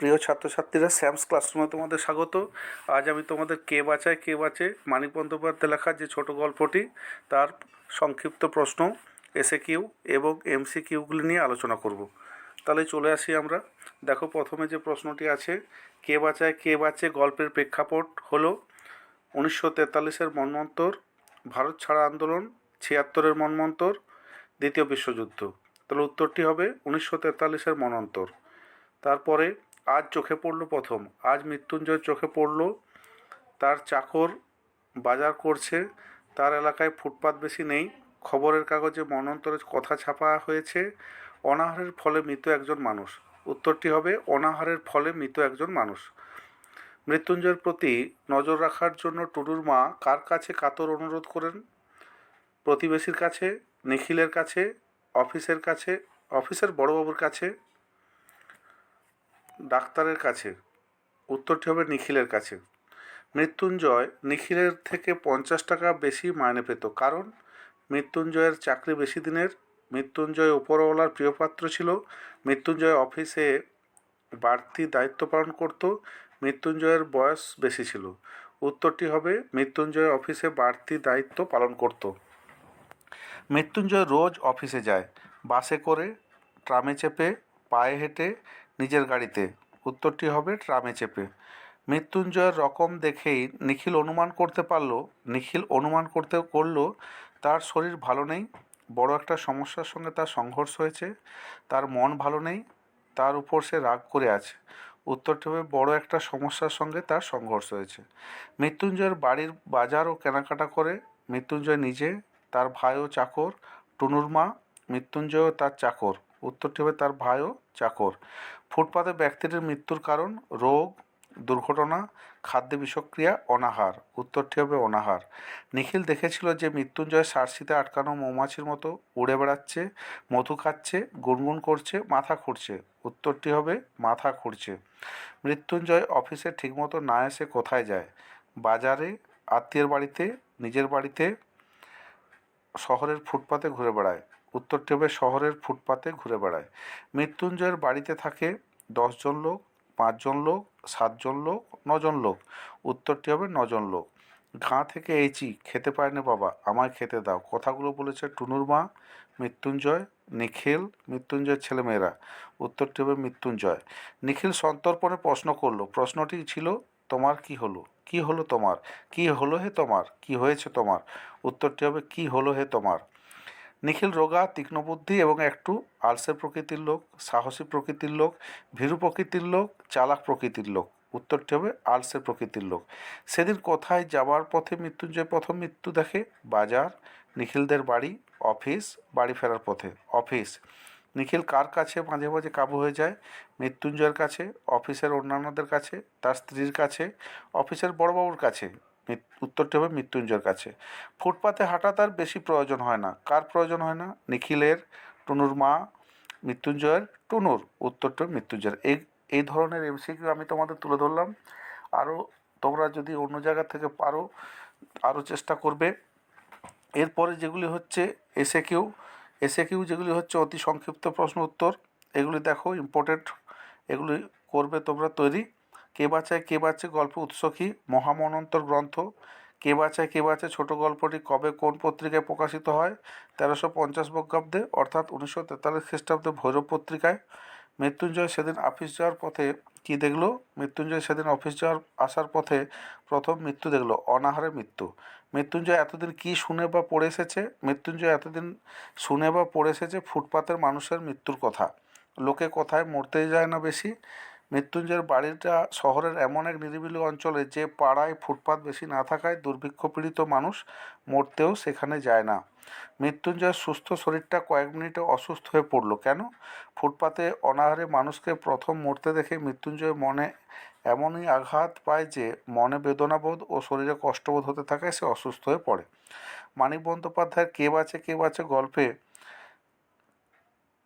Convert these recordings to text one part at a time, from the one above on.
প্রিয় ছাত্রছাত্রীরা স্যামস ক্লাসরুমে তোমাদের স্বাগত। আজ আমি তোমাদের কে বাঁচায়, কে বাঁচে, মানিক বন্দ্যোপাধ্যায় লেখা যে ছোট গল্পটি, তার সংক্ষিপ্ত প্রশ্ন এসে কিউ এবং এমসি কিউগুলি নিয়ে আলোচনা করব। তাহলে চলে আসি আমরা। দেখো, প্রথমে যে প্রশ্নটি আছে, কে বাঁচায়, কে বাঁচে, গল্পের প্রেক্ষাপট হলো উনিশশো তেতাল্লিশের মন্বন্তর ভারত ছাড়া আন্দোলন, ছিয়াত্তরের মন্বন্তর দ্বিতীয় বিশ্বযুদ্ধ। তাহলে উত্তরটি হবে উনিশশো তেতাল্লিশের মন্বন্তর তারপরে আজ চোখে পড়ল প্রথম। আজ মৃত্যুঞ্জয় চোখে পড়ল। তার চাকর বাজার করছে। তার এলাকায় ফুটপাত বেশি নেই। খবরের কাগজে মনন্তরের কথা ছাপা হয়েছে, অনাহারের ফলে মৃত একজন মানুষ। উত্তরটি হবে, অনাহারের ফলে মৃত একজন মানুষ। মৃত্যুঞ্জয়ের প্রতি নজর রাখার জন্য টুডুর মা কার কাছে কাতর অনুরোধ করেন? প্রতিবেশীর কাছে, নিখিলের কাছে, অফিসের কাছে, অফিসের বড়বাবুর কাছে? ডাক্তারের কাছে। উত্তরটি হবে নিখিলের কাছে। মৃত্যুঞ্জয় নিখিলের থেকে পঞ্চাশ টাকা বেশি মাইনে পেত। কারণ মৃত্যুঞ্জয়ের চাকরি বেশি দিনের, মৃত্যুঞ্জয় উপরওয়ালার প্রিয়পাত্র ছিল। মৃত্যুঞ্জয় অফিসে বাড়তি দায়িত্ব পালন করত। মৃত্যুঞ্জয়ের বয়স বেশি ছিল। উত্তরটি হবে মৃত্যুঞ্জয় অফিসে বাড়তি দায়িত্ব পালন করত। মৃত্যুঞ্জয় রোজ অফিসে যায়। বাসে করে, ট্রামে চেপে, পায়ে হেঁটে নিজের গাড়িতে। উত্তরটি হবে ট্রামে চেপে। মৃত্যুঞ্জয়ের রকম দেখেই নিখিল অনুমান করতে পারল, নিখিল অনুমান করতে করল, তার শরীর ভালো নেই, বড় একটা সমস্যার সঙ্গে তার সংঘর্ষ হয়েছে, তার মন ভালো নেই, তার উপর সে রাগ করে আছে। উত্তরটি হবে বড় একটা সমস্যার সঙ্গে তার সংঘর্ষ হয়েছে। মৃত্যুঞ্জয়ের বাড়ির বাজার ও কেনাকাটা করে, মৃত্যুঞ্জয় নিজে, তার ভাই ও চাকর, টুনুর মা, মৃত্যুঞ্জয় তার চাকর। উত্তরটি হবে তার ভাই ও চাকর। ফুটপাতে ব্যক্তিটির মৃত্যুর কারণ, রোগ, দুর্ঘটনা, খাদ্য বিষক্রিয়া, অনাহার। উত্তরটি হবে অনাহার। নিখিল দেখেছিল যে মৃত্যুঞ্জয় সার্সিতে আটকানো মৌমাছির মতো উড়ে বেড়াচ্ছে, মধু খাচ্ছে, গুনগুন করছে, মাথা খুঁড়ছে। উত্তরটি হবে মাথা খুঁড়ছে। মৃত্যুঞ্জয় অফিসে ঠিকমতো না এসে কোথায় যায়? বাজারে, আত্মীয়ের বাড়িতে, নিজের বাড়িতে, শহরের ফুটপাতে ঘুরে বেড়ায়। উত্তরটি হবে শহরের ফুটপাতে ঘুরে বেড়ায়। মৃত্যুঞ্জয়ের বাড়িতে থাকে দশজন লোক, পাঁচজন লোক, সাতজন লোক, নজন লোক। উত্তরটি হবে নজন লোক। ঘা থেকে এইচি খেতে পায় না বাবা, আমায় খেতে দাও। কথাগুলো বলেছে টুনুর মা, মৃত্যুঞ্জয়, নিখিল, মৃত্যুঞ্জয়ের ছেলেমেয়েরা। উত্তরটি হবে মৃত্যুঞ্জয়। নিখিল সন্তর্পণে প্রশ্ন করল, প্রশ্নটি ছিল, তোমার কি হলো? কি হলো তোমার? কি হলো হে তোমার? কি হয়েছে তোমার? উত্তরটি হবে কি হলো হে তোমার? নিখিল রোগা, তীক্ষ্ণবুদ্ধি এবং একটু আলসের প্রকৃতির লোক, সাহসী প্রকৃতির লোক, ভীরু প্রকৃতির লোক, চালাক প্রকৃতির লোক। উত্তরটি হবে আলসের প্রকৃতির লোক। সেদিন কোথায় যাওয়ার পথে মৃত্যুঞ্জয় প্রথম মৃত্যু দেখে? বাজার, নিখিলদের বাড়ি, অফিস, বাড়ি ফেরার পথে। অফিস, নিখিল কার কাছে মাঝে মাঝে কাবু হয়ে যায়? মৃত্যুঞ্জয়ের কাছে, অফিসের অন্যান্যদের কাছে, তার স্ত্রীর কাছে, অফিসের বড়বাবুর কাছে। উত্তরটি হবে মৃত্যুঞ্জয়ের কাছে। ফুটপাতে হাঁটা তার বেশি প্রয়োজন হয় না। কার প্রয়োজন হয় না? নিখিলের, টুনুর মা, মৃত্যুঞ্জয়ের, টুনুর। উত্তরটা মৃত্যুঞ্জয়ের। এই এই ধরনের এমসিকিউ আমি তোমাদের তুলে ধরলাম। আরও তোমরা যদি অন্য জায়গা থেকে পারো আরও চেষ্টা করবে। এরপরে যেগুলি হচ্ছে এসে কিউ এসে কিউ যেগুলি হচ্ছে অতি সংক্ষিপ্ত প্রশ্ন উত্তর, এগুলি দেখো ইম্পর্টেন্ট এগুলি করবে তোমরা তৈরি। কে বাঁচায়, কে বাঁচে গল্প উৎস কী মহামনন্তর গ্রন্থ। কে বাঁচায়, কে বাঁচে ছোট গল্পটি কবে কোন পত্রিকায় প্রকাশিত হয়, তেরোশো পঞ্চাশ বঙ্গাব্দে, অর্থাৎ উনিশশো তেতাল্লিশ খ্রিস্টাব্দে ভৈরব পত্রিকায়। মৃত্যুঞ্জয় সেদিন অফিস যাওয়ার পথে কি দেখল? মৃত্যুঞ্জয় সেদিন অফিস যাওয়ার, আসার পথে প্রথম মৃত্যু দেখল, অনাহারে মৃত্যু। মৃত্যুঞ্জয় এতদিন কি শুনে বা পড়ে এসেছে? মৃত্যুঞ্জয় এতদিন শুনে বা পড়ে এসেছে ফুটপাতের মানুষের মৃত্যুর কথা। লোকে কোথায় মরতেই যায় না বেশি? মৃত্যুঞ্জয়ের বাড়িটা শহরের এমন এক নিরিবিলি অঞ্চলে যে পাড়ায় ফুটপাত বেশি না থাকায় দুর্ভিক্ষ পীড়িত মানুষ মরতেও সেখানে যায় না। মৃত্যুঞ্জয়ের সুস্থ শরীরটা কয়েক মিনিটে অসুস্থ হয়ে পড়ল। কেন? ফুটপাতে অনাহারে মানুষকে প্রথম মরতে দেখে মৃত্যুঞ্জয় মনে এমনই আঘাত পায় যে মনে বেদনাবোধ ও শরীরে কষ্টবোধ হতে থাকায় সে অসুস্থ হয়ে পড়ে। মানিক বন্দ্যোপাধ্যায়ের কে বাঁচে কে বাঁচে গল্পে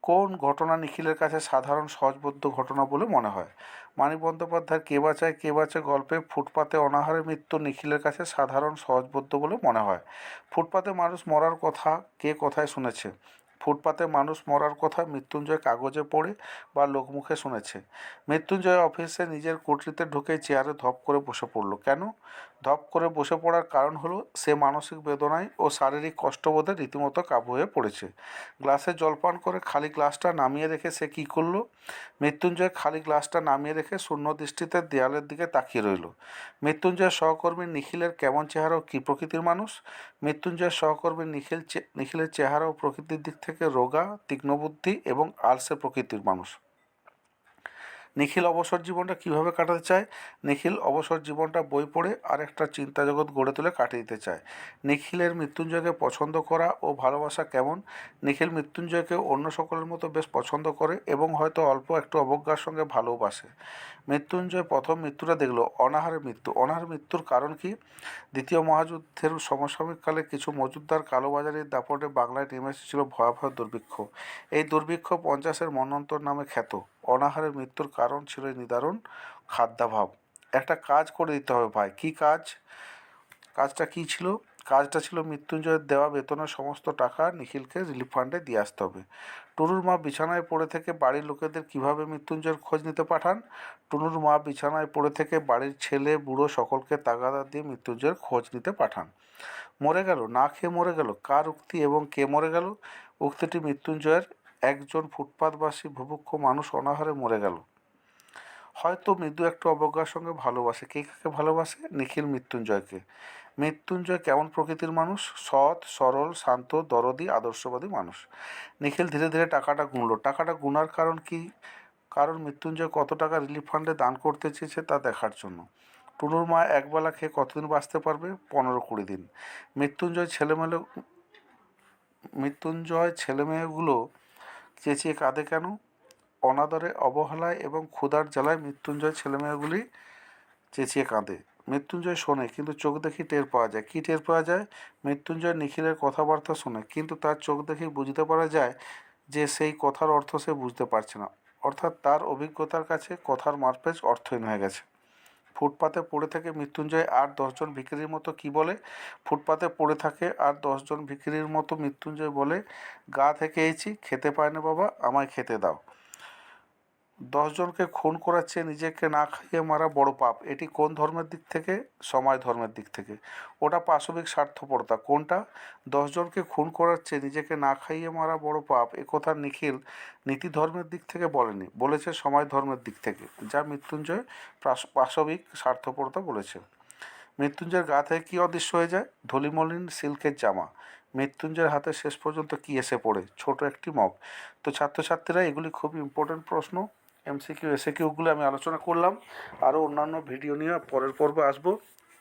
কোন ঘটনা নিখিলের কাছে সাধারণ সহজবোধ্য ঘটনা বলে মনে হয়? মানিক বন্দ্যোপাধ্যায়ের কে বাঁচায়, কে বাঁচে গল্পে ফুটপাতে অনাহারে মৃত্যু নিখিলের কাছে সাধারণ সহজবোধ্য বলে মনে হয়। ফুটপাতে মানুষ মরার কথা কে কথায় শুনেছে? ফুটপাতে মানুষ মরার কথা মৃত্যুঞ্জয় কাগজে পড়ে বা লোকমুখে শুনেছে? মৃত্যুঞ্জয় অফিসে নিজের কুঠরিতে ঢুকে চেয়ারে ধপ করে বসে পড়ল। কেন? ধপ করে বসে পড়ার কারণ হলো, সে মানসিক বেদনায় ও শারীরিক কষ্টবোধে রীতিমতো কাবু হয়ে পড়েছে। গ্লাসে জলপান করে খালি গ্লাসটা নামিয়ে রেখে সে কী করল? মৃত্যুঞ্জয় খালি গ্লাসটা নামিয়ে রেখে শূন্য দৃষ্টিতে দেয়ালের দিকে তাকিয়ে রইল। মৃত্যুঞ্জয়ের সহকর্মী নিখিলের কেমন চেহারা ও কী প্রকৃতির মানুষ? মৃত্যুঞ্জয়ের সহকর্মী নিখিল নিখিলের চেহারা ও প্রকৃতির দিক থেকে রোগা, তীক্ষ্ণবুদ্ধি এবং আলসে প্রকৃতির মানুষ। নিখিল অবসর জীবনটা কীভাবে কাটাতে চায়? নিখিল অবসর জীবনটা বই পড়ে আরেকটা চিন্তা জগৎ গড়ে তুলে কাটিয়ে দিতে চায়। নিখিলের মৃত্যুঞ্জয়কে পছন্দ করা ও ভালোবাসা কেমন? নিখিল মৃত্যুঞ্জয়কে অন্য সকলের মতো বেশ পছন্দ করে এবং হয়তো অল্প একটু অবজ্ঞার সঙ্গে ভালোবাসে মৃত্যুঞ্জয় প্রথম মৃত্যুটা দেখল অনাহারে মৃত্যু। অনাহার মৃত্যুর কারণ কি? দ্বিতীয় মহাযুদ্ধের সমসাময়িককালে কিছু মজুদদার কালোবাজারির দাপটে বাংলায় নেমে এসেছিল ভয়াবহ দুর্ভিক্ষ। এই দুর্ভিক্ষ পঞ্চাশের মন্বন্তর নামে খ্যাত। অনাহারের মৃত্যুর কারণ ছিল নিদারুণ খাদ্যাভাব। একটা কাজ করে দিতে হবে ভাই। কী কাজ? কাজটা কী ছিল? কাজটা ছিল মৃত্যুঞ্জয়ের দেওয়া বেতনের সমস্ত টাকা নিখিলকে রিলিফ ফান্ডে দিয়ে আসতে হবে। টুনুর মা বিছানায় পড়ে থেকে বাড়ির লোকেদের কীভাবে মৃত্যুঞ্জয়ের খোঁজ নিতে পাঠান? টুনুর মা বিছানায় পড়ে থেকে বাড়ির ছেলে, বুড়ো সকলকে তাগাদা দিয়ে মৃত্যুঞ্জয়ের খোঁজ নিতে পাঠান। মরে গেল? না খেয়ে মরে গেল? কার উক্তি এবং কে মরে গেল? উক্তিটি মৃত্যুঞ্জয়ের একজন ফুটপাতবাসী ভুভুক্ষ মানুষ অনাহারে মরে গেল। হয়তো মৃদু একটু অবজ্ঞার সঙ্গে ভালোবাসে। কে কাকে ভালোবাসে? নিখিল মৃত্যুঞ্জয়কে। মৃত্যুঞ্জয় কেমন প্রকৃতির মানুষ? সৎ, সরল, শান্ত, দরদি, আদর্শবাদী মানুষ। নিখিল ধীরে ধীরে টাকাটা গুনলো। টাকাটা গুনার কারণ কি? কারণ মৃত্যুঞ্জয় কত টাকা রিলিফ ফান্ডে দান করতে চেয়েছে তা দেখার জন্য। টুনুর মা একবেলা খেয়ে কতদিন বাঁচতে পারবে? পনেরো কুড়ি দিন। মৃত্যুঞ্জয় ছেলেমেলে মৃত্যুঞ্জয় ছেলেমেয়েগুলো চেঁচিয়ে কাঁদে কেন? অনাদরে, অবহেলায় এবং ক্ষুধার জ্বালায় মৃত্যুঞ্জয় ছেলেমেয়েগুলি চেঁচিয়ে কাঁদে। মৃত্যুঞ্জয় শোনে, কিন্তু চোখ দেখি টের পাওয়া যায়। কী টের পাওয়া যায়? মৃত্যুঞ্জয় নিখিলের কথাবার্তা শোনে, কিন্তু তার চোখ দেখেই বুঝতে পারা যায় যে সেই কথার অর্থ সে বুঝতে পারছে না। অর্থাৎ তার অভিজ্ঞতার কাছে কথার মারপেজ অর্থহীন হয়ে গেছে। ফুটপাতে পড়ে থেকে মৃত্যুঞ্জয় আর দশজন ভিখিরির মতো কি বলে? ফুটপাতে পড়ে থাকে আর দশজন ভিখিরির মতো মৃত্যুঞ্জয় বলে, গা থেকে এইছি খেতে পায় না বাবা, আমায় খেতে দাও। দশজনকে খুন করাচ্ছে নিজেকে না খাইয়ে মারা বড় পাপ। এটি কোন ধর্মের দিক থেকে? সময় ধর্মের দিক থেকে। ওটা পাশবিক স্বার্থপরতা। কোনটা? দশজনকে খুন করাচ্ছে, নিজেকে না খাইয়ে মারা বড় পাপ। এ কথা নিখিল নীতি ধর্মের দিক থেকে বলেনি। বলেছে সময় ধর্মের দিক থেকে, যা মৃত্যুঞ্জয় পাশ- পাশবিক স্বার্থপরতা বলেছে। মৃত্যুঞ্জয়ের গা থেকে কী অদৃশ্য হয়ে যায়? ধলিমলিন সিল্কের জামা। মৃত্যুঞ্জয়ের হাতে শেষ পর্যন্ত কী এসে পড়ে? ছোট একটি মগ। তো ছাত্রছাত্রীরা এগুলি খুব ইম্পর্ট্যান্ট প্রশ্ন। এমসিকিউ এসএকিউগুলো আমি আলোচনা করলাম। আরও অন্যান্য ভিডিও নিয়ে পরের পর্ব আসব।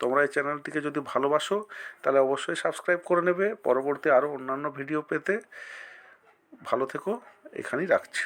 তোমরা এই চ্যানেলটিকে যদি ভালোবাসো, তাহলে অবশ্যই সাবস্ক্রাইব করে নেবে। পরবর্তী আরও অন্যান্য ভিডিও পেতে ভালো থেকো। এখানেই রাখছি।